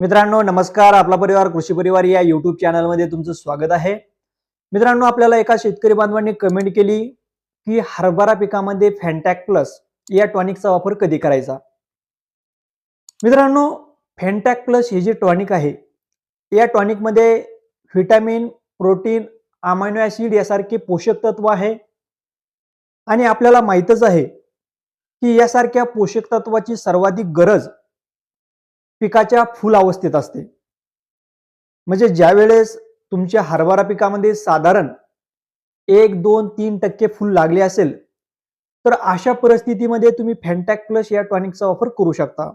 मित्रांनो नमस्कार. आपला परिवार कृषी परिवार या युट्यूब चॅनलमध्ये तुमचं स्वागत आहे. मित्रांनो आपल्याला एका शेतकरी बांधवांनी कमेंट केली की हरभरा पिकामध्ये फॅन्टॅक प्लस या टॉनिकचा वापर कधी करायचा? मित्रांनो फॅन्टॅक प्लस हे जे टॉनिक आहे या टॉनिकमध्ये व्हिटॅमिन प्रोटीन अमायनो ॲसिड यासारखे पोषक तत्व आहे. आणि आपल्याला माहीतच आहे की यासारख्या पोषक तत्वाची सर्वाधिक गरज पिकाच्या फुल अवस्थेत असते. म्हणजे ज्या वेळेस तुमच्या हरभरा पिकामध्ये साधारण एक दोन तीन टक्के फुल लागले असेल तर अशा परिस्थितीमध्ये तुम्ही फॅन्टॅक प्लस या टॉनिकचा वापर करू शकता.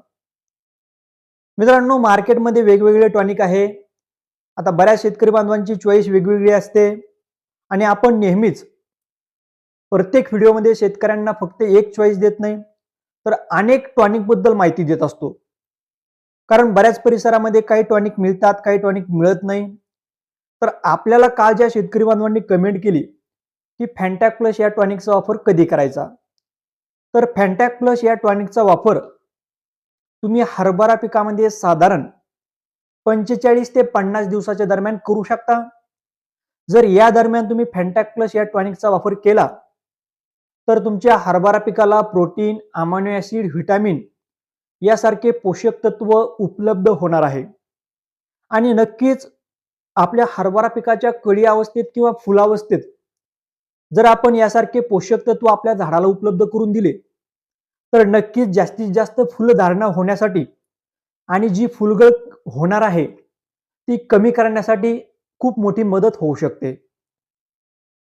मित्रांनो मार्केटमध्ये वेगवेगळे टॉनिक आहे. आता बऱ्याच शेतकरी बांधवांची चॉईस वेगवेगळी असते. आणि आपण नेहमीच प्रत्येक व्हिडिओमध्ये शेतकऱ्यांना फक्त एक चॉईस देत नाही तर अनेक टॉनिकबद्दल माहिती देत असतो. कारण बऱ्याच परिसरामध्ये काही टॉनिक मिळतात काही टॉनिक मिळत नाही. तर आपल्याला काल ज्या शेतकरी बांधवांनी कमेंट केली की फॅन्टॅक प्लस या टॉनिकचा वापर कधी करायचा? तर फॅन्टॅक प्लस या टॉनिकचा वापर तुम्ही हरभरा पिकामध्ये साधारण पंचेचाळीस ते पन्नास दिवसाच्या दरम्यान करू शकता. जर या दरम्यान तुम्ही फॅन्टॅक प्लस या टॉनिकचा वापर केला तर तुमच्या हरभरा पिकाला प्रोटीन अमायनो ॲसिड व्हिटॅमिन यासारखे पोषक तत्व उपलब्ध होणार आहे. आणि नक्कीच आपल्या हरभरा पिकाच्या कळी अवस्थेत किंवा फुलावस्थेत जर आपण यासारखे पोषक तत्व आपल्या झाडाला उपलब्ध करून दिले तर नक्कीच जास्तीत जास्त फुलधारणा होण्यासाठी आणि जी फुलगळ होणार आहे ती कमी करण्यासाठी खूप मोठी मदत होऊ शकते.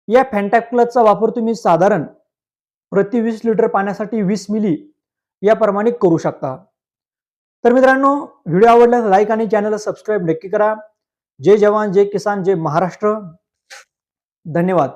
या फॅन्टॅक्लचचा वापर तुम्ही साधारण प्रति वीस लिटर पाण्यासाठी वीस मिली याप्रमाणे करू शकता. तर मित्रांनो व्हिडिओ आवडल्यास लाईक आणि चॅनलला सबस्क्राईब नक्की करा. जय जवान जय किसान जय महाराष्ट्र. धन्यवाद.